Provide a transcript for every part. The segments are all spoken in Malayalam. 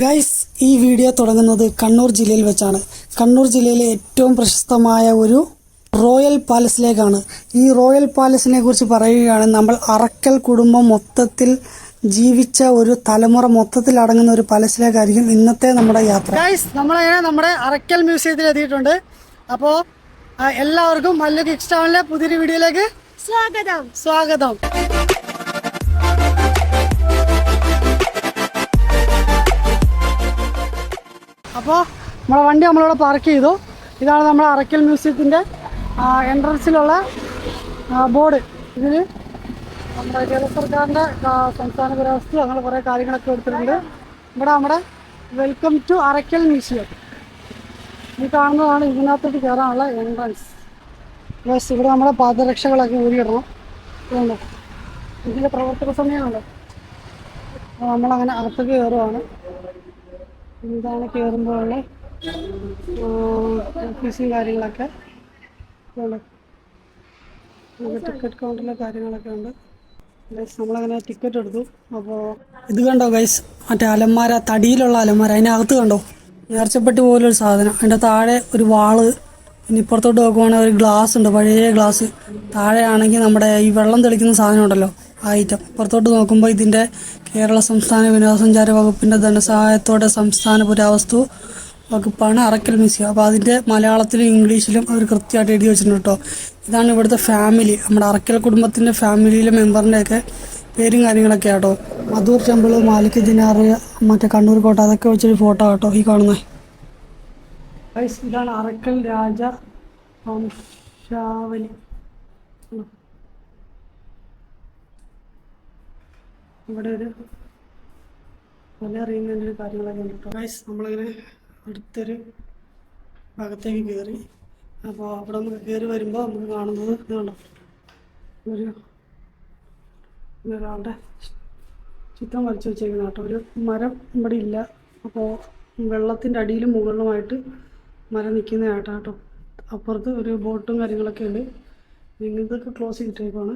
ഗൈസ് ഈ വീഡിയോ തുടങ്ങുന്നത് കണ്ണൂർ ജില്ലയിൽ വെച്ചാണ്. കണ്ണൂർ ജില്ലയിലെ ഏറ്റവും പ്രശസ്തമായ ഒരു റോയൽ പാലസിലേക്കാണ് ഈ റോയൽ പാലസിനെ കുറിച്ച് പറയുകയാണ് നമ്മൾ അറക്കൽ കുടുംബം മൊത്തത്തിൽ ജീവിച്ച ഒരു തലമുറ മൊത്തത്തിൽ അടങ്ങുന്ന ഒരു പാലസിലേക്കായിരിക്കും ഇന്നത്തെ നമ്മുടെ യാത്ര. ഗൈസ് നമ്മളങ്ങനെ നമ്മുടെ അറക്കൽ മ്യൂസിയത്തിൽ എത്തിയിട്ടുണ്ട്? അപ്പോൾ എല്ലാവർക്കും മല്ലു കിക്സ് ടൗണിലെ പുതിയൊരു വീഡിയോയിലേക്ക് സ്വാഗതം. സ്വാഗതം. അപ്പോൾ നമ്മളെ വണ്ടി നമ്മളിവിടെ പാർക്ക് ചെയ്തു. ഇതാണ് നമ്മുടെ അറക്കൽ മ്യൂസിയത്തിന്റെ എൻട്രൻസിലുള്ള ബോർഡ് ഇതിൽ നമ്മുടെ കേരള സർക്കാരിന്റെ സംസ്ഥാന പുരാവസ്തു അങ്ങനെ കുറേ കാര്യങ്ങളൊക്കെ എടുത്തിട്ടുണ്ട് ഇവിടെ നമ്മുടെ വെൽക്കം ടു അറക്കൽ മ്യൂസിയം. ഈ കാണുന്നതാണ് ഇതിനകത്തോട്ട് കയറാനുള്ള എൻട്രൻസ് പ്ലസ് ഇവിടെ നമ്മുടെ പാദരക്ഷകളൊക്കെ ഊരിയിടണം. ഇതിന്റെ പ്രവർത്തന സമയമുണ്ട് നമ്മളങ്ങനെ അകത്തേക്ക് കയറുവാണ്. ഇതാണ് കയറുമ്പോഴുള്ള ഓഫീസും കാര്യങ്ങളൊക്കെ ഇതുണ്ട് ടിക്കറ്റ് കൗണ്ടറിലെ കാര്യങ്ങളൊക്കെ ഉണ്ട്. നമ്മളങ്ങനെ ടിക്കറ്റ് എടുത്തു. അപ്പോൾ ഇത് കണ്ടോ ഗൈസ് മറ്റേ അലമാര തടിയിലുള്ള അലമാര. അതിനകത്ത് കണ്ടോ? നേർച്ചപ്പെട്ടി പോലൊരു സാധനം. അതിന്റെ താഴെ ഒരു വാൾ. പിന്നെ ഇപ്പുറത്തോട്ട് നോക്കുവാണെങ്കിൽ ഒരു ഗ്ലാസ് ഉണ്ട് പഴയ ഗ്ലാസ്. താഴെയാണെങ്കിൽ നമ്മുടെ ഈ വെള്ളം തെളിക്കുന്ന സാധനം ഉണ്ടല്ലോ. ഐറ്റം പുറത്തോട്ട് നോക്കുമ്പോൾ ഇതിന്റെ കേരള സംസ്ഥാന വിനോദസഞ്ചാര വകുപ്പിന്റെ ധനസഹായത്തോടെ സംസ്ഥാന പുരാവസ്തു വകുപ്പാണ് അറക്കൽ മ്യൂസിയം. അപ്പോൾ അതിന്റെ മലയാളത്തിലും ഇംഗ്ലീഷിലും അവർ കൃത്യമായിട്ട് എഴുതി വെച്ചിട്ടുണ്ട് കേട്ടോ. ഇതാണ് ഇവിടുത്തെ ഫാമിലി. നമ്മുടെ അറക്കൽ കുടുംബത്തിന്റെ ഫാമിലിയിലെ മെമ്പറിന്റെയൊക്കെ പേരും കാര്യങ്ങളൊക്കെ കേട്ടോ മധൂർ ടെമ്പിൾ മാലിക് ദിനാറ് മറ്റേ കണ്ണൂർ കോട്ട അതൊക്കെ വെച്ചൊരു ഫോട്ടോ ആട്ടോ ഈ കാണുന്നത് ഇതാണ് അറക്കൽ രാജ വംശാവലി. ഇവിടെ ഒരു കൊല അറിയുന്നതിന്റെ ഒരു കാര്യങ്ങളൊക്കെ ഉണ്ട് ഗൈസ് നമ്മളിങ്ങനെ അടുത്തൊരു ഭാഗത്തേക്ക് കയറി അപ്പോൾ അവിടെ നമുക്ക് കയറി വരുമ്പോൾ നമുക്ക് കാണുന്നത് ഇതാണ് ഒരു ഒരാളുടെ ചിത്രം വരച്ച് വെച്ചേക്കുന്ന കേട്ടോ. ഒരു മരം ഇവിടെ ഇല്ല. അപ്പോൾ വെള്ളത്തിന്റെ അടിയിലും മുകളിലുമായിട്ട് മരം നിൽക്കുന്ന കേട്ടോ. അപ്പുറത്ത് ഒരു ബോട്ടും കാര്യങ്ങളൊക്കെ ഉണ്ട്. ഇതൊക്കെ ക്ലോസ് ചെയ്തിട്ടേക്കാണ്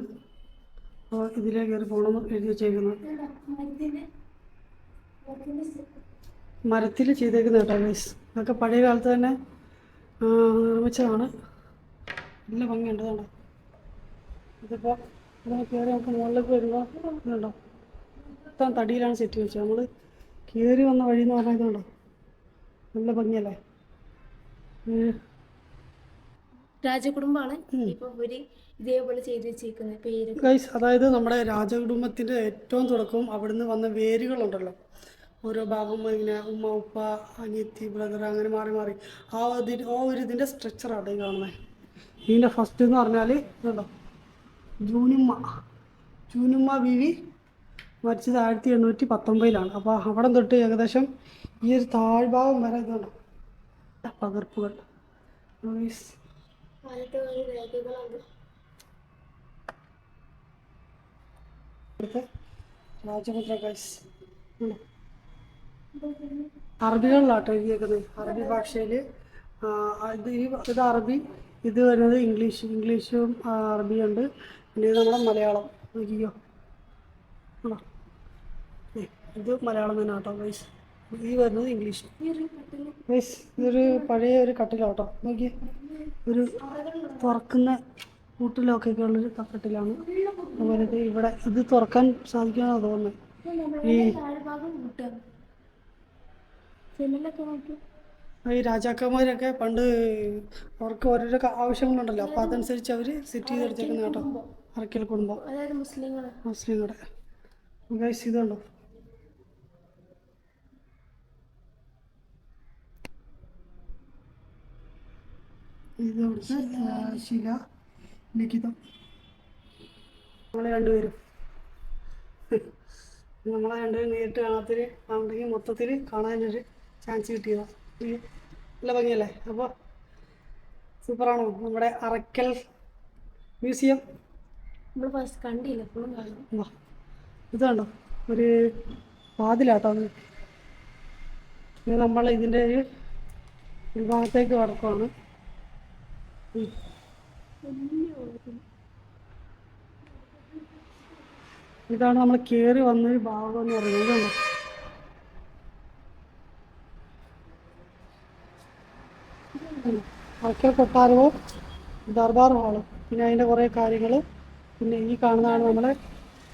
അപ്പോൾ ഇതിലേ കയറി പോകണമെന്ന് എഴുതി വെച്ചേക്കുന്നത് മരത്തിൽ ചെയ്തേക്കുന്ന കേട്ടോ ഗൈസ് ഇതൊക്കെ പഴയ കാലത്ത് തന്നെ നിർമ്മിച്ചതാണ്. നല്ല ഭംഗിയുണ്ട് കേട്ടോ ഇതിപ്പോൾ ഇതിനെ കയറി നമുക്ക് മുകളിലേക്ക് വരുമ്പോൾ ഇതുണ്ടോ? മൊത്തം തടിയിലാണ് സെറ്റ് വെച്ചത്. നമ്മൾ കയറി വന്ന വഴി എന്ന് പറഞ്ഞാൽ ഇതുണ്ടോ? നല്ല ഭംഗിയല്ലേ? ഇത് രാജകുടുംബാണ് ഇപ്പൊ ഒരു ഇതേപോലെ ചെയ്ത് വെച്ചേക്കുന്നത് പേര് ഗൈസ് അതായത് നമ്മുടെ രാജകുടുംബത്തിന്റെ ഏറ്റവും തുടക്കം അവിടുന്ന് വന്ന വേരുകളുണ്ടല്ലോ. ഓരോ ഭാഗം ഇങ്ങനെ ഉമ്മ ഉപ്പ അനിയത്തി ബ്രദർ അങ്ങനെ മാറി മാറി. ആ അതി ആ ഒരു ഇതിന്റെ സ്ട്രക്ചറാണ് ഈ കാണുന്നത് ഇതിന്റെ ഫസ്റ്റ് എന്ന് പറഞ്ഞാൽ ഇതുണ്ടോ? ജൂനുമ്മ. ജൂനുമ്മ ബീവി മരിച്ചത് ആയിരത്തി എണ്ണൂറ്റി പത്തൊമ്പതിലാണ്. അപ്പോൾ അവിടെ തൊട്ട് ഏകദേശം ഈ ഒരു താഴ്ഭാഗം വരെ ഇതുണ്ടോ? പകർപ്പുകൾ. അറബികളിലാട്ടോ എഴുതിയേക്കുന്നത് അറബി ഭാഷയിൽ ഇത് ഈ ഇത് അറബി ഇത് വരുന്നത് ഇംഗ്ലീഷ്. ഇംഗ്ലീഷും അറബി അറബിയുണ്ട്. പിന്നെ ഇത് നമ്മുടെ മലയാളം. നോക്കിക്കോ. ആണോ? ഇത് മലയാളം തന്നെ കേട്ടോ വൈസ് ഈ വരുന്നത് ഇംഗ്ലീഷ്. വൈസ് ഇതൊരു പഴയ ഒരു കട്ടിലാട്ടോ. നോക്കിയേ. ഒരു തുറക്കുന്ന കൂട്ടിലൊക്കെ ഉള്ളൊരു കപ്പട്ടിലാണ്. അതുപോലെ ഇവിടെ ഇത് തുറക്കാൻ സാധിക്കുമെന്നാണ് തോന്നുന്നത് ഈ ഈ രാജാക്കന്മാരൊക്കെ പണ്ട് അവർക്ക് ഓരോരോ ആവശ്യങ്ങളുണ്ടല്ലോ. അപ്പൊ അതനുസരിച്ച് അവർ സെറ്റ് ചെയ്തെടുത്തേക്കുന്ന കേട്ടോ. അറക്കൽ കുടുംബം. മുസ്ലിങ്ങളുടെ. ഗൈസ് ഇതുണ്ടോ? ഇത് അവിടുത്തെ ശില ലിഖിതം. നമ്മളെ രണ്ടുപേരും. നമ്മളെ രണ്ടുപേരും നേരിട്ട് കാണാത്തൊരു ആണെങ്കിൽ മൊത്തത്തിൽ കാണാനൊരു ചാൻസ് കിട്ടിയതാണ്. നല്ല ഭംഗിയല്ലേ? അപ്പോൾ സൂപ്പറാണോ? നമ്മുടെ അറക്കൽ മ്യൂസിയം. നമ്മൾ ഫസ്റ്റ് കണ്ടില്ല എപ്പോഴും കാണും. ഇത് കണ്ടോ? ഒരു വാതിലാട്ടോ നമ്മൾ ഇതിന്റെ ഒരു ഭാഗത്തേക്ക് കടക്കുവാണ്. ഇതാണ് നമ്മൾ കയറി വന്നൊരു ഭാഗം എന്ന് പറയുന്നത് അക്കൽ കൊട്ടാരവും ദർബാർ ഹാളും പിന്നെ അതിന്റെ കുറേ കാര്യങ്ങൾ പിന്നെ ഈ കാണുന്നതാണ് നമ്മളെ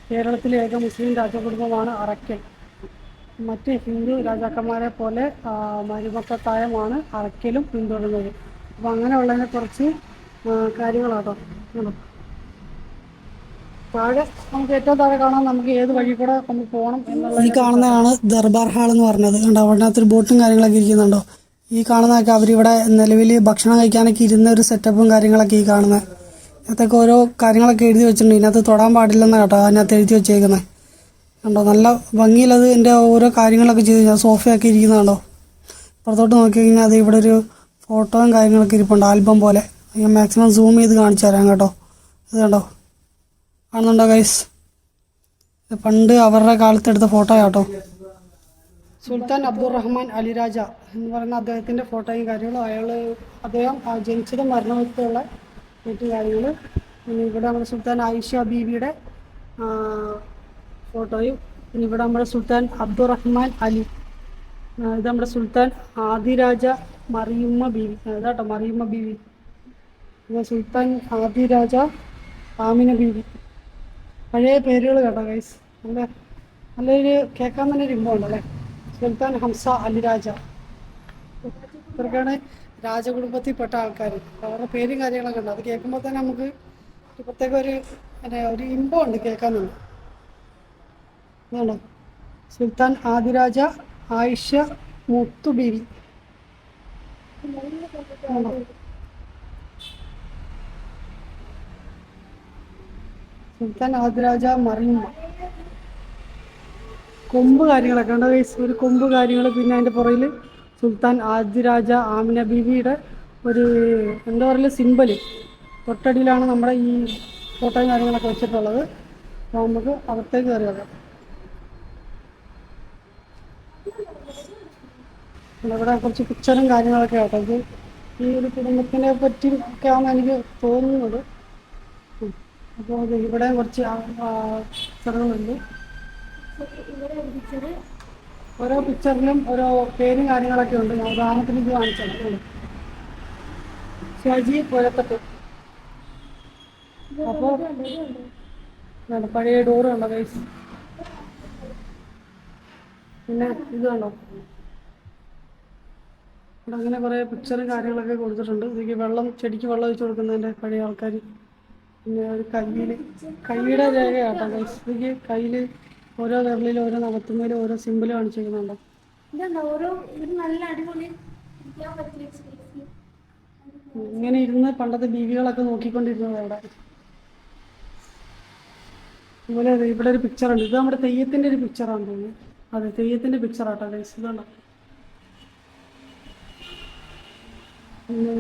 കേരളത്തിലെ ഏക മുസ്ലിം രാജകുടുംബമാണ് അറക്കൽ. മറ്റ് ഹിന്ദു രാജാക്കന്മാരെ പോലെ മരുമക്കത്തായമാണ് അറക്കലും പിന്തുടരുന്നത്. അപ്പം അങ്ങനെയുള്ളതിനെ കുറച്ച് കാര്യങ്ങളാട്ടോ. താഴെ നമുക്ക് ഏറ്റവും താഴെ കാണാൻ നമുക്ക് ഏത് വഴി കൂടെ നമുക്ക് പോകണം ഈ കാണുന്നതാണ് ദർബാർ ഹാൾ എന്ന് പറഞ്ഞത് കണ്ടോ അവിടെ ബോട്ടും കാര്യങ്ങളൊക്കെ ഇരിക്കുന്നുണ്ടോ? ഈ കാണുന്നതൊക്കെ അവരിവിടെ നിലവിൽ ഭക്ഷണം കഴിക്കാനൊക്കെ ഇരുന്ന ഒരു സെറ്റപ്പും കാര്യങ്ങളൊക്കെ ഈ കാണുന്നത് അതൊക്കെ ഓരോ കാര്യങ്ങളൊക്കെ എഴുതി വെച്ചിട്ടുണ്ട്. ഇതിനകത്ത് തൊടാൻ പാടില്ലെന്ന് കേട്ടോ അതിനകത്ത് എഴുതി വെച്ചേക്കുന്നത് കണ്ടോ നല്ല ഭംഗിയിലത് എന്റെ ഓരോ കാര്യങ്ങളൊക്കെ ചെയ്ത്. ഞാൻ സോഫയൊക്കെ ഇരിക്കുന്നുണ്ടോ പുറത്തോട്ട് നോക്കി കഴിഞ്ഞാൽ അത് ഇവിടെ ഒരു ഫോട്ടോയും കാര്യങ്ങളൊക്കെ ഇരിപ്പുണ്ട്. ആൽബം പോലെ. ഞാൻ മാക്സിമം സൂം ചെയ്ത് കാണിച്ചു തരാം കേട്ടോ. ഇത് കണ്ടോ? കാണുന്നുണ്ടോ ഗൈസ് പണ്ട് അവരുടെ കാലത്ത് എടുത്ത ഫോട്ടോ കേട്ടോ സുൽത്താൻ അബ്ദുറഹ്മാൻ അലിരാജ എന്ന് പറയുന്ന അദ്ദേഹത്തിന്റെ ഫോട്ടോയും കാര്യങ്ങളും അയാൾ അദ്ദേഹം ജനിച്ചത് മരണമൊക്കെയുള്ള മറ്റു കാര്യങ്ങൾ. പിന്നെ ഇവിടെ നമ്മുടെ സുൽത്താൻ ആയിഷ ബീവിയുടെ ഫോട്ടോയും പിന്നെ ഇവിടെ നമ്മുടെ സുൽത്താൻ അബ്ദുറഹ്മാൻ അലി. ഇത് നമ്മുടെ സുൽത്താൻ ആദിരാജ മറിയുമ്മ ബീവി. അതാട്ടോ മറിയുമ്മ ബീവി. സുൽത്താൻ ആദിരാജ ആമിന ബീവി. പഴയ പേരുകൾ കേട്ടോ ഗൈസ് നല്ല നല്ലൊരു കേൾക്കാൻ തന്നെ ഒരു ഇമ്പമുണ്ട് അല്ലേ? സുൽത്താൻ ഹംസ അലിരാജ. ഇവർക്കാണ് രാജകുടുംബത്തിൽപ്പെട്ട ആൾക്കാർ അവരുടെ പേരും കാര്യങ്ങളൊക്കെ ഉണ്ട്. അത് കേൾക്കുമ്പോൾ തന്നെ നമുക്ക് പ്രത്യേക ഒരു ഒരു ഇമ്പമുണ്ട് കേൾക്കാൻ തന്നെ. സുൽത്താൻ ആദിരാജ ആയിഷ മുത്തു ബീവി? സുൽത്താൻ ആദിരാജ മറിയുമ്മ കൊമ്പ് കാര്യങ്ങളൊക്കെ ഉണ്ട്. ഒരു കൊമ്പ് കാര്യങ്ങൾ പിന്നെ അതിന്റെ പുറകിൽ സുൽത്താൻ ആദിരാജ ആമിന ബീവിയുടെ ഒരു എന്താ പറയുക സിമ്പൽ തൊട്ടടിയിലാണ് നമ്മുടെ ഈ ഫോട്ടോയും കാര്യങ്ങളൊക്കെ വെച്ചിട്ടുള്ളത് അപ്പോൾ നമുക്ക് അകത്തേക്ക് കയറി വെക്കാം പിന്നെ ഇവിടെ കുറച്ച് പിക്ചറും കാര്യങ്ങളൊക്കെ ആട്ടോ. ഈ ഒരു കുടുംബത്തിനെ പറ്റി ഒക്കെ ആണ് എനിക്ക് തോന്നുന്നത്. അപ്പോൾ ഇത് ഇവിടെ കുറച്ച് പിക്ചറുകളുണ്ട് ഓരോ പിക്ചറിലും ഓരോ പേരും കാര്യങ്ങളൊക്കെ ഉണ്ട്. ഞാൻ ഉദാഹരണത്തിന് ഇത് കാണിച്ചത് ഷജി പുരത്തട്ട് അപ്പോൾ പഴയ ഡോറ് കണ്ടോ ഗൈസ് പിന്നെ ഇത് കണ്ടോ? ഇവിടെ അങ്ങനെ കുറേ പിക്ചറും കാര്യങ്ങളൊക്കെ കൊടുത്തിട്ടുണ്ട്. ഇതിലേക്ക് വെള്ളം ചെടിക്ക് വെള്ളം ഒഴിച്ച് കൊടുക്കുന്നതിന്റെ പഴയ ആൾക്കാർ പിന്നെ ഒരു കയ്യിൽ കൈയുടെ രേഖ കേട്ടോ ഇതിലേക്ക് കയ്യിൽ ഓരോ വിരലിലും ഓരോ നവത്തുമ്മയിലും ഓരോ സിമ്പിൾ കാണിച്ചിരിക്കുന്നുണ്ടോ. ഇങ്ങനെ ഇരുന്ന് പണ്ടത്തെ ബീവികളൊക്കെ നോക്കിക്കൊണ്ടിരുന്നത് അവിടെ. അതുപോലെ ദേ ഇവിടെ ഒരു പിക്ചർ ഉണ്ട്. ഇത് നമ്മുടെ തെയ്യത്തിന്റെ ഒരു പിക്ചറാണ് തോന്നുന്നു. അതെ തെയ്യത്തിന്റെ പിക്ചർ ആട്ടോ ഗൈസ് ഇതുണ്ടോ പിന്നെ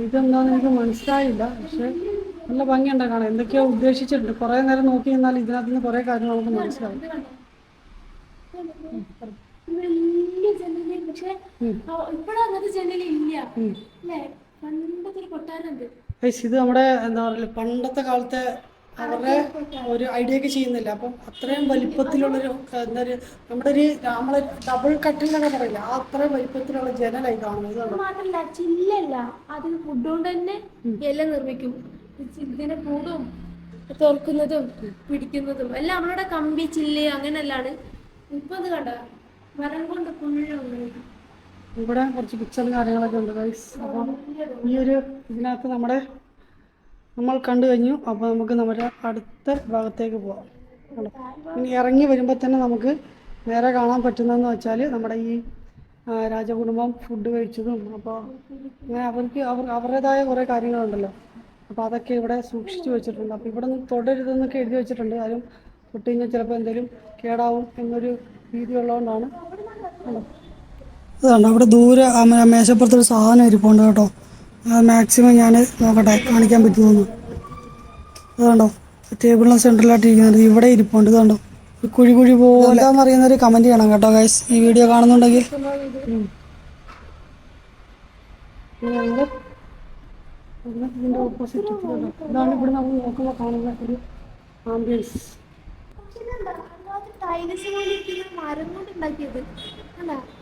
ഇതെന്താന്ന് എനിക്ക് മനസ്സിലായില്ല പക്ഷെ നല്ല ഭംഗിയുണ്ട് കാണാൻ എന്തൊക്കെയോ ഉദ്ദേശിച്ചിട്ടുണ്ട് കുറേ നേരം നോക്കി നിന്നാൽ ഇതിനകത്ത് നിന്ന് കുറേ കാര്യങ്ങൾ നമുക്ക് മനസ്സിലാവും ഇത് കണ്ടോ? ഇത് വലിയ ജനലി പക്ഷെ ഉം. അങ്ങനത്തെ ജനൽ ഇല്ല അല്ലേ പണ്ടത്തെ ഒരു കൊട്ടാരമുണ്ട് ഗൈസ് ഇത് നമ്മുടെ എന്താ പറയുക പണ്ടത്തെ കാലത്തെ അവരുടെ ഒരു ഐഡിയ ഒക്കെ ചെയ്യുന്നില്ല. അപ്പം അത്രയും വലിപ്പത്തിലുള്ളൊരു എന്താ ഒരു നമ്മുടെ ഒരു നമ്മളെ ഡബിൾ കട്ടിലൊക്കെ പറയില്ല ആ അത്രയും വലിപ്പത്തിലുള്ള ജനലായി കാണുന്നത് മാത്രല്ല ചില്ലല്ല. അത് ഫുഡ് കൊണ്ട് തന്നെ എല്ലാം നിർമ്മിക്കും. ഇതിനെ കൂടും തുറക്കുന്നതും പിടിക്കുന്നതും. എല്ലാം അവരുടെ കമ്പി ചില്ല് അങ്ങനെയല്ലാണ്. ഇപ്പൊ അത് കണ്ട? മരം കൊണ്ട് ഫുള്ള് ഇവിടെ കുറച്ച് പിക്ചറും കാര്യങ്ങളൊക്കെ ഉണ്ട് ഗൈസ് അപ്പം ഈ ഒരു ഇതിനകത്ത് നമ്മുടെ നമ്മൾ കണ്ടു കഴിഞ്ഞു. അപ്പോൾ നമുക്ക് നമ്മുടെ അടുത്ത ഭാഗത്തേക്ക് പോകാം ഇനി ഇറങ്ങി വരുമ്പോൾ തന്നെ നമുക്ക് നേരെ കാണാൻ പറ്റുന്നതെന്ന് വെച്ചാൽ നമ്മുടെ ഈ രാജകുടുംബം ഫുഡ് കഴിച്ചതും അപ്പോൾ അങ്ങനെ അവർക്ക് അവർ അവരുടേതായ കുറേ കാര്യങ്ങളുണ്ടല്ലോ. അപ്പോൾ അതൊക്കെ ഇവിടെ സൂക്ഷിച്ചു വെച്ചിട്ടുണ്ട്. അപ്പോൾ ഇവിടെ നിന്ന് തൊടരുതെന്നൊക്കെ എഴുതി വെച്ചിട്ടുണ്ട്. ആരും തൊട്ട് ചിലപ്പോൾ എന്തെങ്കിലും കേടാവും എന്നൊരു രീതി ഉള്ളതുകൊണ്ടാണ്. അതാണ് അവിടെ ദൂരെ മേശപ്പുറത്തൊരു സാധനം ഇരിപ്പുണ്ട് കേട്ടോ. മാക്സിമം ഞാൻ നോക്കട്ടെ കാണിക്കാൻ പറ്റുമെന്ന് അതുകൊണ്ടോ ടേബിളിന് സെൻട്രലായിട്ട് ഇരിക്കുന്നത് ഇവിടെ ഇരിപ്പുണ്ട് ഇതുണ്ടോ ഒരു കുഴി കുഴി പോലെ. എന്താ അറിയുന്ന ഒരു കമന്റ് ചെയ്യണം കേട്ടോ ഗൈസ് ഈ വീഡിയോ കാണുന്നുണ്ടെങ്കിൽ.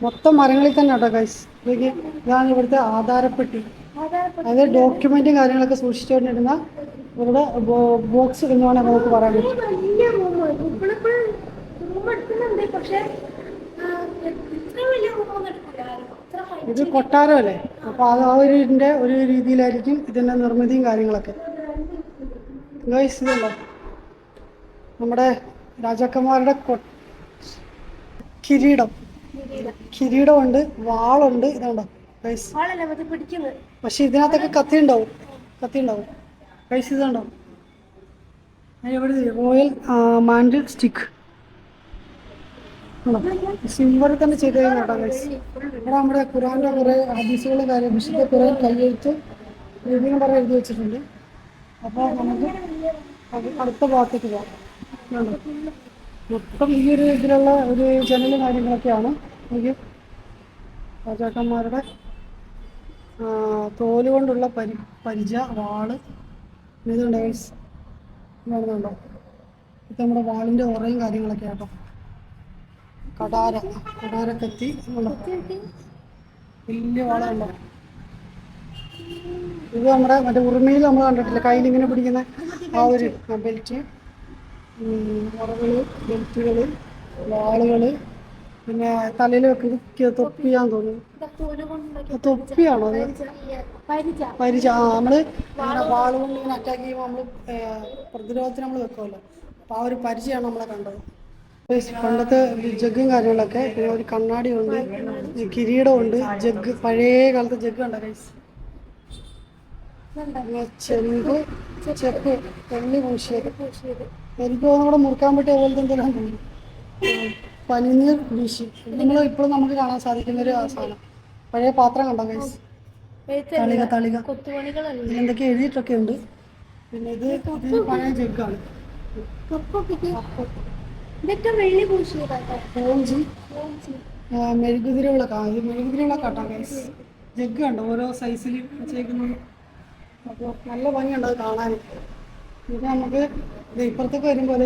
മൊത്തം മരങ്ങളിൽ തന്നെ കേട്ടോ ഗൈസ് ഇതാണ് ഇവിടുത്തെ ആധാരപ്പെട്ടി. അതായത് ഡോക്യുമെന്റും കാര്യങ്ങളൊക്കെ സൂക്ഷിച്ചുകൊണ്ടിരുന്ന ഇവരുടെ ബോക്സ് എന്ന് വേണമെങ്കിൽ നമുക്ക് പറയാൻ പറ്റും. ഇത് കൊട്ടാരമല്ലേ? അപ്പോൾ അത് ആ ഒരു ഇതിന്റെ ഒരു രീതിയിലായിരിക്കും ഇതിന്റെ നിർമ്മിതിയും കാര്യങ്ങളൊക്കെ. ഗൈസ് ഇതുണ്ടോ നമ്മുടെ രാജാക്കന്മാരുടെ കിരീടം. കിരീടമുണ്ട് വാളുണ്ട്. ഇതുണ്ടോ? ഗൈസ് പിടിക്കുന്നത്. പക്ഷെ ഇതിനകത്തൊക്കെ കത്തി ഉണ്ടാവും കത്തി ഉണ്ടാവും ഗൈസ് ഇതുണ്ടാവും റോയൽ മാൻഡ് സ്റ്റിക്ക് സിൽവറിൽ തന്നെ ചെയ്ത് ഇവിടെ നമ്മുടെ ഖുറാന്റെ കുറേ ഹദീസുകളും കാര്യം വിശുദ്ധ കുറെ കയ്യെഴുത്ത് രീതിയും പറഞ്ഞ് എഴുതി വെച്ചിട്ടുണ്ട്. അപ്പോൾ നമുക്ക് അടുത്ത ഭാഗത്തേക്ക് പോകാം? മൊത്തം ഈ ഒരു ഇതിലുള്ള ഒരു ജനലും കാര്യങ്ങളൊക്കെയാണ് എനിക്ക് രാജാക്കന്മാരുടെ ആ, തോൽ കൊണ്ടുള്ള പരി പരിച വാൾ. ഇതുണ്ട് ഗൈസ് കാണുന്നുണ്ടോ ഇത് നമ്മുടെ വാളിന്റെ ഉറയും കാര്യങ്ങളൊക്കെ ആട്ടോ. കടാര കത്തി വലിയ വാളുണ്ടോ? ഇത് നമ്മുടെ മറ്റേ ഉറുമയിൽ നമ്മൾ കണ്ടിട്ടില്ല? കയ്യിൽ ഇങ്ങനെ പിടിക്കുന്ന ആ ഒരു ബെൽറ്റ് ഉറകൾ ബെൽറ്റുകൾ വാളുകൾ. പിന്നെ തലയിൽ വെക്കുന്ന തൊപ്പിയാന്ന് തോന്നുന്നു. തൊപ്പിയാണോ പരിച ആ നമ്മൾ ഇങ്ങനെ വാൾ കൊണ്ട് ഇങ്ങനെ അറ്റാക്ക് ചെയ്യുമ്പോൾ നമ്മൾ പ്രതിരോധത്തിന് നമ്മൾ വെക്കുമല്ലോ അപ്പൊ ആ ഒരു പരിചയമാണ് നമ്മളെ കണ്ടത്. പണ്ടത്തെ ജഗ്ഗും കാര്യങ്ങളൊക്കെ പിന്നെ ഒരു കണ്ണാടി ഉണ്ട് കിരീടം ഉണ്ട് ജഗ് പഴയ കാലത്തെ ജഗ് ഉണ്ടോ കൈസ് ചെമ്പ് ചെപ്പ് എണ്ണി പൂശിയത് എനിക്ക് തോന്നുന്നു ഇവിടെ മുറുക്കാൻ പറ്റിയ പോലത്തെ എന്തെങ്കിലും തോന്നുന്നു പനിനീർ വീശി. നമ്മൾ ഇപ്പോഴും നമുക്ക് കാണാൻ സാധിക്കുന്ന ഒരു സാധനം പഴയ പാത്രം കണ്ടോ ഗൈസ് തളിക തളിക. എന്തൊക്കെ എഴുതിയിട്ടൊക്കെ ഉണ്ട്. പിന്നെ ഇത് പഴയ ജഗ്ഗാണ്. കോഞ്ചി മെഴുകുതിരി വിളക്കാ ഇത് മെഴുകുതിരി വിളക്കാട്ടോ ഗൈസ് ജഗ് കണ്ടോ ഓരോ സൈസിൽ വെച്ചേക്കുന്നത്. അപ്പോൾ നല്ല ഭംഗിയുണ്ട് അത് കാണാൻ. ഇത് നമുക്ക് ഇപ്പുറത്തേക്ക് വരുമ്പോൾ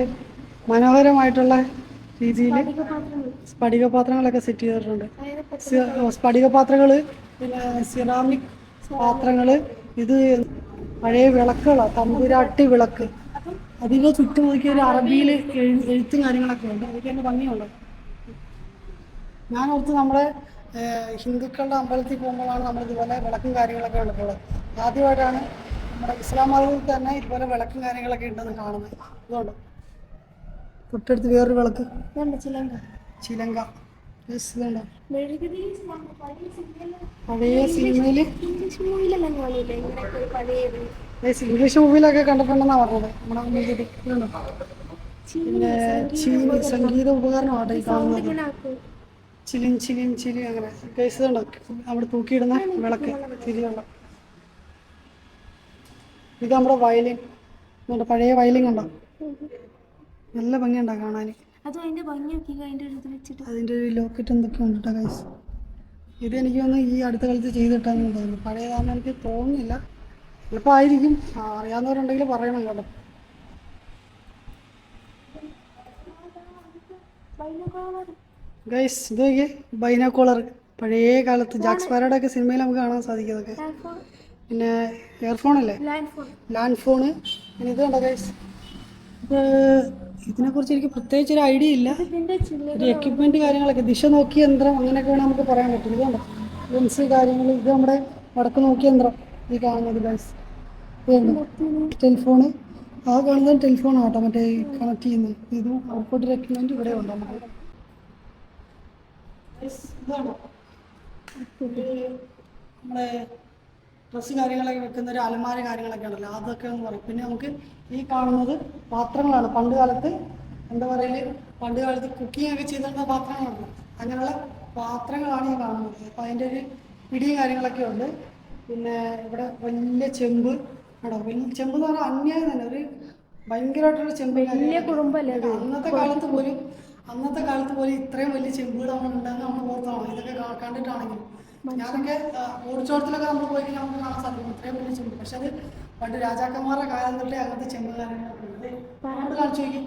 മനോഹരമായിട്ടുള്ള രീതിയിൽ സ്ഫടിക പാത്രങ്ങളൊക്കെ സെറ്റ് ചെയ്തിട്ടുണ്ട്. സ്ഫടിക പാത്രങ്ങൾ പിന്നെ സിറാമിക് പാത്രങ്ങൾ ഇത് പഴയ വിളക്കുകളാണ് തമ്പുരാട്ടി വിളക്ക്. അതിന്റെ ചുറ്റും നോക്കിയ ഒരു അറബിയിൽ എഴുത്തും കാര്യങ്ങളൊക്കെ ഉണ്ട്. അതൊക്കെ എന്റെ ഭംഗിയുണ്ട്. ഞാൻ ഓർത്ത് നമ്മളെ ഹിന്ദുക്കളുടെ അമ്പലത്തിൽ പോകുമ്പോഴാണ് നമ്മൾ ഇതുപോലെ വിളക്കും കാര്യങ്ങളൊക്കെ ഉള്ളപ്പോൾ ആദ്യമായിട്ടാണ് നമ്മുടെ ഇസ്ലാം മതത്തിൽ തന്നെ ഇതുപോലെ വിളക്കും കാര്യങ്ങളൊക്കെ ഉണ്ടെന്ന് കാണുന്നത്. ഇതുകൊണ്ട്? തൊട്ടടുത്ത് വേറൊരു വിളക്ക്. ഇതുണ്ട് ചിലങ്ക. പഴയ സിനിമയിൽ. ഇംഗ്ലീഷ് മൂവിയിലൊക്കെ കണ്ടിട്ടുണ്ടെന്നാണ് പറഞ്ഞത്. നമ്മുടെ ഇതുണ്ടോ. പിന്നെ ചീനി സംഗീത ഉപകരണമാണ് ഈ കാണുന്നത്. ചിലിൻ ചിലിൻ ചിലി അങ്ങനെ കേസുണ്ടോ അവിടെ തൂക്കിയിടുന്ന വിളക്ക് തിരിയുള്ള ഇത് നമ്മുടെ വയലിൻ. നമ്മുടെ പഴയ വയലിൻ കണ്ടോ? നല്ല ഭംഗിയുണ്ടോ കാണാൻ. അതും ഒരു ഇത് വെച്ചിട്ട്. അതിന്റെ ഒരു ലോക്കറ്റ് എന്തൊക്കെ ഉണ്ട് കേട്ടോ ഗൈസ് ഇത് എനിക്ക് തോന്നുന്നു ഈ അടുത്ത കാലത്ത് ചെയ്തിട്ടാന്ന് തോന്നുന്നു പഴയതാണെന്ന് എനിക്ക് തോന്നുന്നില്ല. ചിലപ്പോൾ ആയിരിക്കും. ആ, അറിയാവുന്നവരുണ്ടെങ്കിൽ പറയണം കേട്ടോ. ഗൈസ് ഇത് നോക്കിയേ ബൈനോക്കോളർ പഴയ കാലത്ത് ജാക്സ് പാരയുടെ ഒക്കെ സിനിമയിൽ നമുക്ക് കാണാൻ സാധിക്കും അതൊക്കെ. ഫോൺ പിന്നെ ഇയർഫോൺ അല്ലേ? ലാൻഡ് ഫോണ് പിന്നെ ഇത് കണ്ടോ ഗൈസ് ഇത് ഇതിനെക്കുറിച്ച് എനിക്ക് പ്രത്യേകിച്ച് ഒരു ഐഡിയ ഇല്ല. ഒരു എക്യുപ്മെന്റ് കാര്യങ്ങളൊക്കെ ദിശ നോക്കിയ യന്ത്രം അങ്ങനെയൊക്കെ വേണം നമുക്ക് പറയാൻ പറ്റും. ഇതുണ്ട് ലെൻസ് കാര്യങ്ങൾ ഇത് നമ്മുടെ വടക്ക് നോക്കിയ യന്ത്രം ഈ കാണുന്നത് ഗൈസ് ടെലിഫോണ് ആ കാണുന്നത് ടെലിഫോൺ ആട്ടോ മറ്റേ കണക്ട് ചെയ്യുന്നത്. ഇത് ഔട്ട്പുട്ട് എക്യുപ്മെന്റ് ഇവിടെ ഉണ്ട് നമുക്ക്. Guys, നമ്മളെ നമ്മുടെ ഡ്രസ്സ് കാര്യങ്ങളൊക്കെ വെക്കുന്ന ഒരു അലമാര കാര്യങ്ങളൊക്കെ ഉണ്ടല്ലോ അതൊക്കെ എന്ന് പറയും. പിന്നെ നമുക്ക് ഈ കാണുന്നത് പാത്രങ്ങളാണ്. പണ്ട് കാലത്ത് എന്താ പറയൽ? പണ്ട് കാലത്ത് കുക്കിംഗ് ഒക്കെ ചെയ്തിരുന്ന പാത്രങ്ങളുണ്ട് അങ്ങനെയുള്ള പാത്രങ്ങളാണ് ഈ കാണുന്നത്. അപ്പം അതിന്റെ ഒരു പിടിയും കാര്യങ്ങളൊക്കെ ഉണ്ട്. പിന്നെ ഇവിടെ വലിയ ചെമ്പ് ആണോ? വലിയ ചെമ്പ് എന്ന് പറഞ്ഞാൽ അന്യായം തന്നെ. ഒരു ഭയങ്കരമായിട്ടുള്ള ചെമ്പ് വലിയ കുടുംബല്ലേ? അന്നത്തെ കാലത്ത് പോലും അന്നത്തെ കാലത്ത് പോലും ഇത്രയും വലിയ ചെമ്പുകൾ നമ്മൾ ഉണ്ടെന്ന് നമ്മൾ ഓർത്താണോ ഇതൊക്കെ കണ്ടിട്ടാണെങ്കിലും. കണ്ടിട്ടാണെങ്കിൽ ഞാനൊക്കെ ഓടിച്ചോടത്തിലൊക്കെ നമ്മൾ പോയി കഴിഞ്ഞാൽ നമുക്ക് കാണാൻ സാധിക്കും. ഇത്രയും വലിയ ചെമ്പ്. പക്ഷെ അത് പണ്ട് രാജാക്കന്മാരുടെ കാലം തൊട്ടേ അങ്ങനത്തെ ചെമ്പ് കാര്യങ്ങളൊക്കെ ഉണ്ട്. കാണിച്ചു നോക്കി.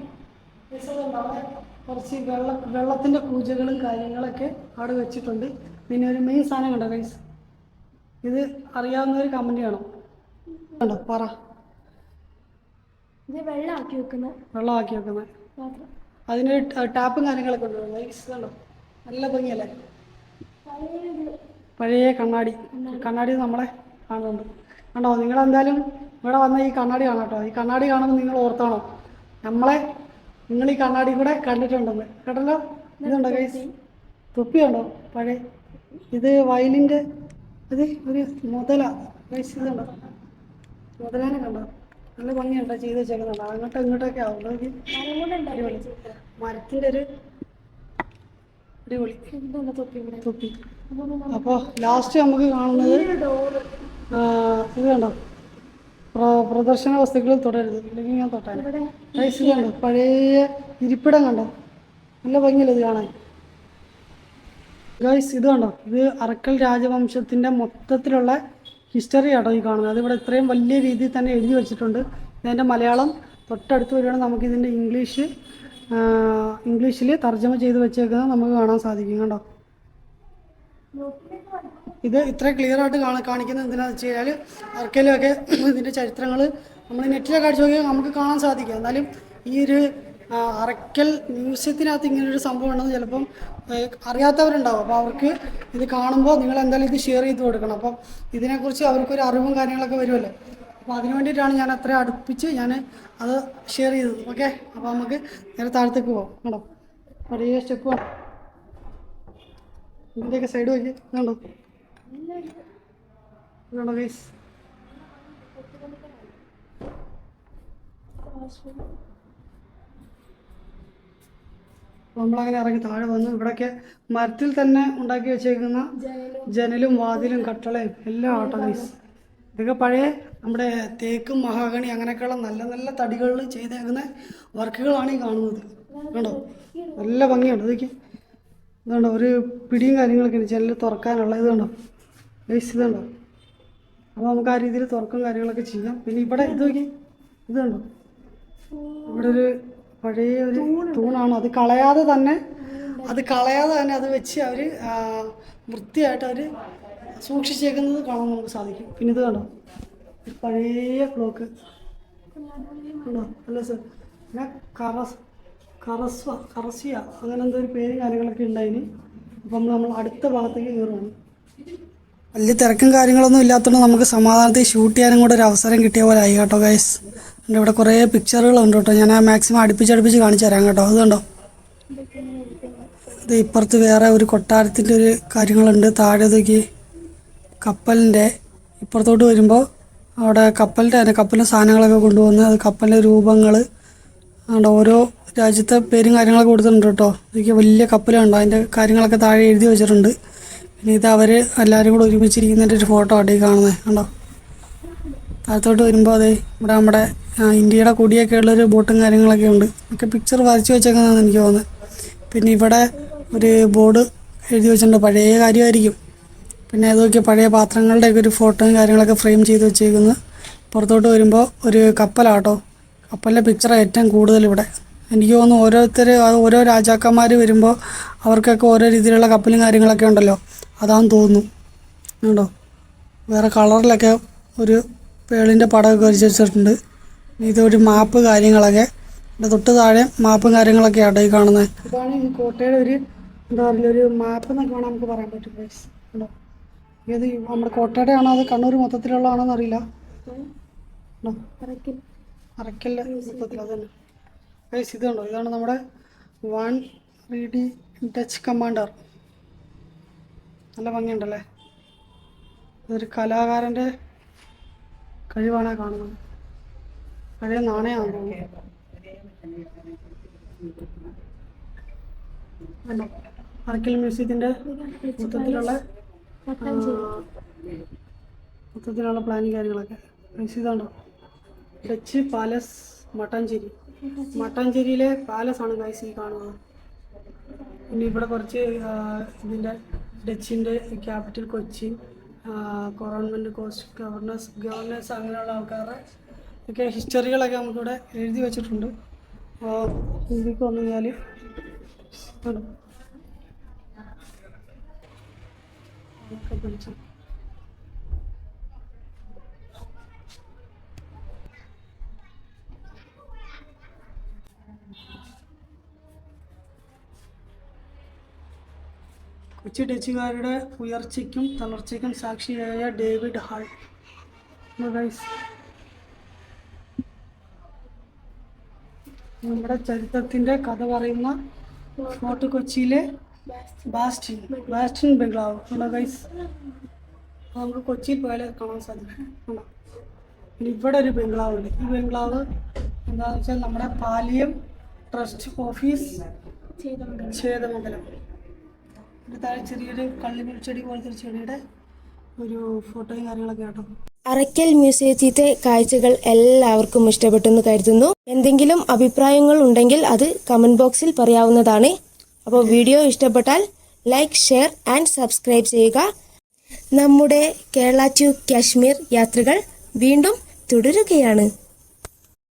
അവിടെ കുറച്ച് വെള്ള വെള്ളത്തിന്റെ പൂജകളും കാര്യങ്ങളൊക്കെ അവിടെ വെച്ചിട്ടുണ്ട്. പിന്നെ ഒരു മെയിൻ സാധനം കണ്ടോ ഗൈസ് ഇത് അറിയാവുന്ന ഒരു കമന്റ് ആണോ കണ്ടോ? പറ. വെള്ളമാക്കി വെക്കുന്ന വെള്ളമാക്കി വെക്കുന്നത്. അതിനൊരു അതിന് ടാപ്പും കാര്യങ്ങളൊക്കെ ഉണ്ടോ ഗൈസ് കണ്ടോ? നല്ല ഭംഗിയല്ലേ? പഴയ കണ്ണാടി. കണ്ണാടി നമ്മളെ കാണുന്നുണ്ട്. കണ്ടോ? നിങ്ങൾ നിങ്ങളെന്തായാലും ഇവിടെ വന്ന ഈ കണ്ണാടി കാണാം കേട്ടോ. ഈ കണ്ണാടി കാണുമ്പോൾ നിങ്ങൾ ഓർത്താണോ. നമ്മളെ നിങ്ങൾ ഈ കണ്ണാടി കൂടെ കണ്ടിട്ടുണ്ടെന്ന്. കേട്ടല്ലോ? ഇതുണ്ടോ ഗൈസ് തൊപ്പി ഉണ്ടോ? പഴയ. ഇത് വയലിന്റെ ഇത് ഒരു മുതല. ഗൈസ് ഇതുണ്ടോ? മുതലേനെ കണ്ടോ? നല്ല ഭംഗിയുണ്ടോ ചെയ്ത് വെച്ചേക്കുന്നുണ്ടോ അങ്ങോട്ടും ഇങ്ങോട്ടൊക്കെ ആവും. മരത്തിന്റെ ഒരു അടിപൊളി. തൊപ്പി തൊപ്പി. അപ്പോൾ ലാസ്റ്റ് നമുക്ക് കാണുന്നത് ഇത് കണ്ടോ? പ്രദർശന വസ്തുക്കളിൽ തുടരുത്. ഇല്ലെങ്കിൽ ഞാൻ തൊട്ടാൻ റൈസ് കണ്ടോ? പഴയ ഇരിപ്പിടം കണ്ടോ? നല്ല ഭംഗിയല്ലേ ഇത് കാണാൻ? ഗൈസ് ഇത് കണ്ടോ? ഇത് അറക്കൽ രാജവംശത്തിന്റെ മൊത്തത്തിലുള്ള ഹിസ്റ്ററി ആട്ടോ ഈ കാണുന്നത്. അതിവിടെ ഇത്രയും വലിയ രീതിയിൽ തന്നെ എഴുതി വെച്ചിട്ടുണ്ട്. ഇതിന്റെ മലയാളം. തൊട്ടടുത്ത് വരികയാണെങ്കിൽ നമുക്കിതിന്റെ ഇംഗ്ലീഷ് ഇംഗ്ലീഷിൽ തർജമ ചെയ്ത് വെച്ചേക്കുന്നത് നമുക്ക് കാണാൻ സാധിക്കും. കണ്ടോ. ഇത് ഇത്ര ക്ലിയർ ആയിട്ട് കാണിക്കുന്നത് എന്തിനാന്ന് വെച്ച് കഴിഞ്ഞാൽ ആർക്കെങ്കിലുമൊക്കെ ഇതിന്റെ ചരിത്രങ്ങൾ നമ്മൾ നെറ്റിലൊക്കെ അടിച്ചു നോക്കിയാൽ നമുക്ക് കാണാൻ സാധിക്കും. എന്നാലും ഈ ഒരു അറയ്ക്കൽ മ്യൂസിയത്തിനകത്ത് ഇങ്ങനൊരു സംഭവം ഉണ്ടെന്ന് ചിലപ്പം അറിയാത്തവരുണ്ടാവും. അപ്പോൾ അവർക്ക് ഇത് കാണുമ്പോൾ നിങ്ങൾ എന്തായാലും ഇത് ഷെയർ ചെയ്ത് കൊടുക്കണം. അപ്പം ഇതിനെക്കുറിച്ച് അവർക്കൊരു അറിവും കാര്യങ്ങളൊക്കെ വരുമല്ലോ. അപ്പോൾ അതിന് വേണ്ടിയിട്ടാണ് ഞാൻ അത്ര അടുപ്പിച്ച് ഞാൻ അത് ഷെയർ ചെയ്തത്. ഓക്കെ അപ്പോൾ നമുക്ക് നേരെ താഴത്തേക്ക് പോകാം കേട്ടോ പഴയ സ്റ്റെപ്പ് വേണം ഇതിന്റെയൊക്കെ സൈഡ് നോക്കി കണ്ടോ ഇതാണോ ഗൈസ് നമ്മളങ്ങനെ ഇറങ്ങി താഴെ വന്നു. ഇവിടൊക്കെ മരത്തിൽ തന്നെ ഉണ്ടാക്കി വെച്ചേക്കുന്ന ജനലും വാതിലും കട്ടളയും എല്ലാം ആട്ടോ ഗൈസ് ഇതൊക്കെ പഴയ നമ്മുടെ തേക്കും മഹാഗണി അങ്ങനെയൊക്കെയുള്ള നല്ല നല്ല തടികളിൽ ചെയ്തേക്കുന്ന വർക്കുകളാണ് ഈ കാണുന്നത്. കണ്ടോ? നല്ല ഭംഗിയുണ്ട്. ഇതൊക്കെ ഇതുണ്ടോ? ഒരു പിടിയും കാര്യങ്ങളൊക്കെ ഉണ്ട്. ജനൽ തുറക്കാനുള്ള ഇതുണ്ടോ? വേസ്റ്റ് ഇതുണ്ടോ? അപ്പോൾ നമുക്ക് ആ രീതിയിൽ തുറക്കും കാര്യങ്ങളൊക്കെ ചെയ്യാം. പിന്നെ ഇവിടെ ഇത് നോക്കി ഇതുണ്ടോ? ഇവിടെ ഒരു പഴയ ഒരു തൂണാണ്. അത് കളയാതെ തന്നെ അത് കളയാതെ തന്നെ അത് വെച്ച് അവർ വൃത്തിയായിട്ട് അവർ സൂക്ഷിച്ചേക്കുന്നത് കാണാൻ നമുക്ക് സാധിക്കും. പിന്നെ ഇത് കണ്ടോ? പഴയ ക്ലോക്ക്. കണ്ടോ? അല്ല സർ. പിന്നെ കറസ് കറസ്വ കറസിയ അങ്ങനെ എന്തോ ഒരു പേര് കാര്യങ്ങളൊക്കെ ഉണ്ടായിന്. അപ്പം നമ്മൾ അടുത്ത ഭാഗത്തേക്ക് കയറുകയാണ് വലിയ തിരക്കും കാര്യങ്ങളൊന്നും ഇല്ലാത്തതുകൊണ്ട് നമുക്ക് സമാധാനത്തിൽ ഷൂട്ട് ചെയ്യാനും കൂടെ ഒരു അവസരം കിട്ടിയ പോലെ ആയി കേട്ടോ ഗൈസ് എന്റെ ഇവിടെ കുറേ പിക്ചറുകളുണ്ട് കേട്ടോ. ഞാൻ മാക്സിമം അടുപ്പിച്ചടുപ്പിച്ച് കാണിച്ചു തരാം കേട്ടോ. അത് കണ്ടോ? ഇത് ഇപ്പുറത്ത് വേറെ ഒരു കൊട്ടാരത്തിന്റെ ഒരു കാര്യങ്ങളുണ്ട്. താഴെ നോക്കി കപ്പലിന്റെ. ഇപ്പുറത്തോട്ട് വരുമ്പോൾ അവിടെ കപ്പലിന്റെ തന്നെ കപ്പലിന്റെ സാധനങ്ങളൊക്കെ കൊണ്ടുവന്ന് അത് കപ്പലിന്റെ രൂപങ്ങൾ അവിടെ ഓരോ രാജ്യത്തെ പേരും കാര്യങ്ങളൊക്കെ കൊടുത്തിട്ടുണ്ട് കേട്ടോ. എനിക്ക് വലിയ കപ്പലുണ്ട് അതിന്റെ കാര്യങ്ങളൊക്കെ താഴെ എഴുതി വെച്ചിട്ടുണ്ട്. പിന്നെ ഇത് അവർ എല്ലാവരും കൂടെ ഒരുമിച്ചിരിക്കുന്നതിന്റെ ഒരു ഫോട്ടോ ആട്ടെ കാണുന്നത് കണ്ടോ? താഴത്തോട്ട് വരുമ്പോൾ അതെ ഇവിടെ നമ്മുടെ ഇന്ത്യയുടെ കൊടിയൊക്കെ ഉള്ളൊരു ബോട്ടും കാര്യങ്ങളൊക്കെ ഉണ്ട്. ഒക്കെ പിക്ചർ വരച്ച് വെച്ചേക്കുന്നതാണ് എനിക്ക് തോന്നുന്നത് പിന്നെ ഇവിടെ ഒരു ബോർഡ് എഴുതി വെച്ചിട്ടുണ്ട്. പഴയ കാര്യമായിരിക്കും. പിന്നെ അതൊക്കെ പഴയ പാത്രങ്ങളുടെയൊക്കെ ഒരു ഫോട്ടോയും കാര്യങ്ങളൊക്കെ ഫ്രെയിം ചെയ്ത് വെച്ചേക്കുന്നത് പുറത്തോട്ട് വരുമ്പോൾ ഒരു കപ്പലാട്ടോ. കപ്പലിന്റെ പിക്ചർ ഏറ്റവും കൂടുതൽ ഇവിടെ. എനിക്ക് തോന്നുന്നു ഓരോരുത്തർ ഓരോ രാജാക്കന്മാർ വരുമ്പോൾ അവർക്കൊക്കെ ഓരോ രീതിയിലുള്ള കപ്പലും കാര്യങ്ങളൊക്കെ ഉണ്ടല്ലോ. അതാന്ന് തോന്നുന്നു. കണ്ടോ? വേറെ കളറിലൊക്കെ ഒരു പേളിന്റെ പടമൊക്കെ വരച്ച് വെച്ചിട്ടുണ്ട്. ഇതൊരു മാപ്പ് കാര്യങ്ങളൊക്കെ. എന്റെ തൊട്ട് താഴെ മാപ്പും കാര്യങ്ങളൊക്കെ ആട്ടോ ഈ കാണുന്നത് ഇതാണ് ഈ കോട്ടയുടെ ഒരു എന്താ പറയുക ഒരു മാപ്പ് എന്നൊക്കെ വേണം നമുക്ക് പറയാൻ പറ്റും പ്ലേസ് ഉണ്ടോ ഏത് ഈ നമ്മുടെ കോട്ടയുടെ ആണോ അത് കണ്ണൂർ മൊത്തത്തിലുള്ളതാണോ എന്നറിയില്ല അറക്കല്ല മൊത്തത്തിൽ അത് ഗൈസ് ഇതുണ്ടോ ഇതാണ് നമ്മുടെ വൺ റീഡി ടച്ച് കമാൻഡർ നല്ല ഭംഗിയുണ്ടല്ലേ? ഇതൊരു കലാകാരന്റെ കഴിവാണ് കാണുന്നത്. പഴയ നാണയമാണ് തോന്നുന്നു കണ്ടോ? അറക്കൽ മ്യൂസിയത്തിന്റെ മൊത്തത്തിലുള്ള മൊത്തത്തിലുള്ള പ്ലാനിങ് കാര്യങ്ങളൊക്കെ. ഗൈസ് ഇതാണ്ടോ ഡച്ച് പാലസ് മട്ടാഞ്ചേരി മട്ടാഞ്ചേരിയിലെ പാലസ് ആണ് ഗൈസ് ഈ കാണുന്നത് പിന്നെ ഇവിടെ കുറച്ച് ഇതിന്റെ ഡച്ചിന്റെ capital Kochi government coast governors governors അങ്ങനെയുള്ള ആൾക്കാരുടെ ഒക്കെ ഹിസ്റ്ററികളൊക്കെ നമുക്കിവിടെ എഴുതി വെച്ചിട്ടുണ്ട്. ഹിന്ദിക്ക് വന്നു കഴിഞ്ഞാൽ കൊച്ചി ഡച്ചുകാരുടെ ഉയർച്ചയ്ക്കും തളർച്ചയ്ക്കും സാക്ഷിയായ ഡേവിഡ് ഹാൾ. നമ്മുടെ ചരിത്രത്തിന്റെ കഥ പറയുന്ന ഫോർട്ട് കൊച്ചിയിലെ ബാസ്റ്റിൻ ബാസ്റ്റിൻ ബംഗ്ലാവ്. ഗൈസ് നമുക്ക് കൊച്ചിയിൽ പോയാലേ കാണാൻ സാധിക്കും. ഇവിടെ ഒരു ബംഗ്ലാവ് ഉണ്ട് ഈ ബംഗ്ലാവ് എന്താണെന്ന് വെച്ചാൽ നമ്മുടെ പാലിയം ട്രസ്റ്റ് ഓഫീസ് ചെയ്തോണ്ട് താഴെ ചെറിയൊരു കള്ളിമുൾ ചെടി പോലത്തെ ഒരു ചെടിയുടെ ഒരു ഫോട്ടോയും കാര്യങ്ങളൊക്കെ അറയ്ക്കൽ മ്യൂസിയത്തിലെ കാഴ്ചകൾ എല്ലാവർക്കും ഇഷ്ടപ്പെട്ടെന്ന് കരുതുന്നു. എന്തെങ്കിലും അഭിപ്രായങ്ങൾ ഉണ്ടെങ്കിൽ അത് കമന്റ് ബോക്സിൽ പറയാവുന്നതാണ്. അപ്പോൾ വീഡിയോ ഇഷ്ടപ്പെട്ടാൽ ലൈക്ക് ഷെയർ ആൻഡ് സബ്സ്ക്രൈബ് ചെയ്യുക. നമ്മുടെ കേരള ടു കാശ്മീർ യാത്രകൾ വീണ്ടും തുടരുകയാണ്.